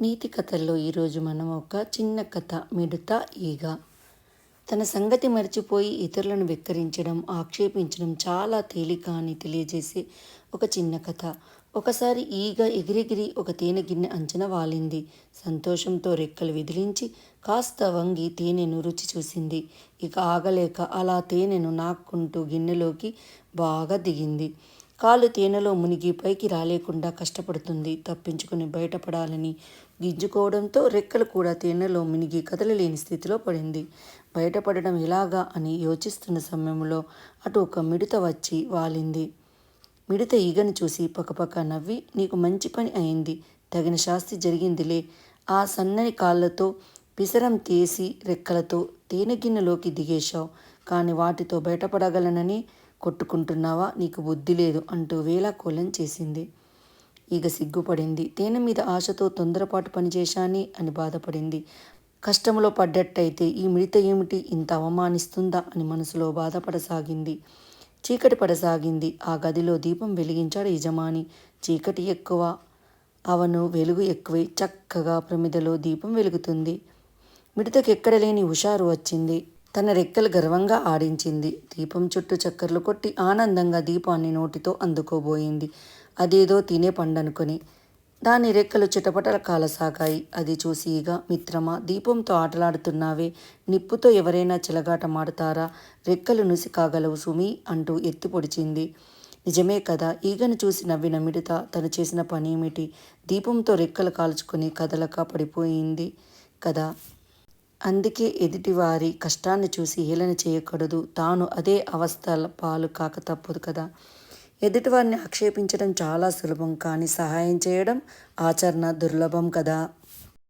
నీతి కథల్లో ఈరోజు మనం ఒక చిన్న కథ మిడత ఈగ. తన సంగతి మర్చిపోయి ఇతరులను వెక్కరించడం ఆక్షేపించడం చాలా తేలిక అని తెలియజేసే ఒక చిన్న కథ. ఒకసారి ఈగ ఎగిరెగిరి ఒక తేనె గిన్నె అంచన వాలింది. సంతోషంతో రెక్కలు విదిలించి కాస్త వంగి తేనెను రుచి చూసింది. ఇక ఆగలేక అలా తేనెను నాక్కుంటూ గిన్నెలోకి బాగా దిగింది. కాలు తేనెలో మునిగి పైకి రాలేకుండా కష్టపడుతుంది. తప్పించుకుని బయటపడాలని గింజుకోవడంతో రెక్కలు కూడా తేనెలో మినిగి కదలలేని స్థితిలో పడింది. బయటపడడం ఎలాగా అని యోచిస్తున్న సమయంలో అటు ఒక మిడత వచ్చి వాలింది. మిడత ఈగను చూసి పక్కపక్క నవ్వి నీకు మంచి పని అయింది. తగిన శాస్తి జరిగిందిలే. ఆ సన్నని కాళ్ళతో పిసరం తీసి రెక్కలతో తేనె గిన్నెలోకి దిగేశావు. కానీ వాటితో బయటపడగలనని కొట్టుకుంటున్నావా? నీకు బుద్ధి లేదు అంటూ వేలాకోలం చేసింది. ఈగ సిగ్గుపడింది. తేనె మీద ఆశతో తొందరపాటు పనిచేశాని అని బాధపడింది. కష్టంలో పడ్డట్టయితే ఈ మిడత ఏమిటి? ఇంత అవమానిస్తుందా? అని మనసులో బాధపడసాగింది. చీకటి పడసాగింది. ఆ గదిలో దీపం వెలిగించాడు యజమాని. చీకటి ఎక్కువ అవను వెలుగు ఎక్కువై చక్కగా ప్రమిదలో దీపం వెలుగుతుంది. మిడతకు ఎక్కడలేని హుషారు వచ్చింది. తన రెక్కలు గర్వంగా ఆడించింది. దీపం చుట్టూ చక్కర్లు కొట్టి ఆనందంగా దీపాన్ని నోటితో అందుకోబోయింది. అదేదో తినే పండనుకొని దాని రెక్కలు చిటపటల కాలసాగాయి. అది చూసి ఈగ మిత్రమా దీపంతో ఆటలాడుతున్నావే. నిప్పుతో ఎవరైనా చిలగాట మాడతారా? రెక్కలు నుసి కాగలవు సుమి అంటూ ఎత్తి పొడిచింది. నిజమే కదా ఈగను చూసి నవ్విన మిడత తను చేసిన పని ఏమిటి దీపంతో రెక్కలు కాల్చుకొని కదలక పడిపోయింది కదా. అందుకే ఎదుటివారి కష్టాన్ని చూసి హేళన చేయకూడదు. తాను అదే అవస్థల పాలు కాక తప్పదు కదా. ఎదుటివారిని ఆక్షేపించడం చాలా సులభం కానీ సహాయం చేయడం ఆచరణ దుర్లభం కదా?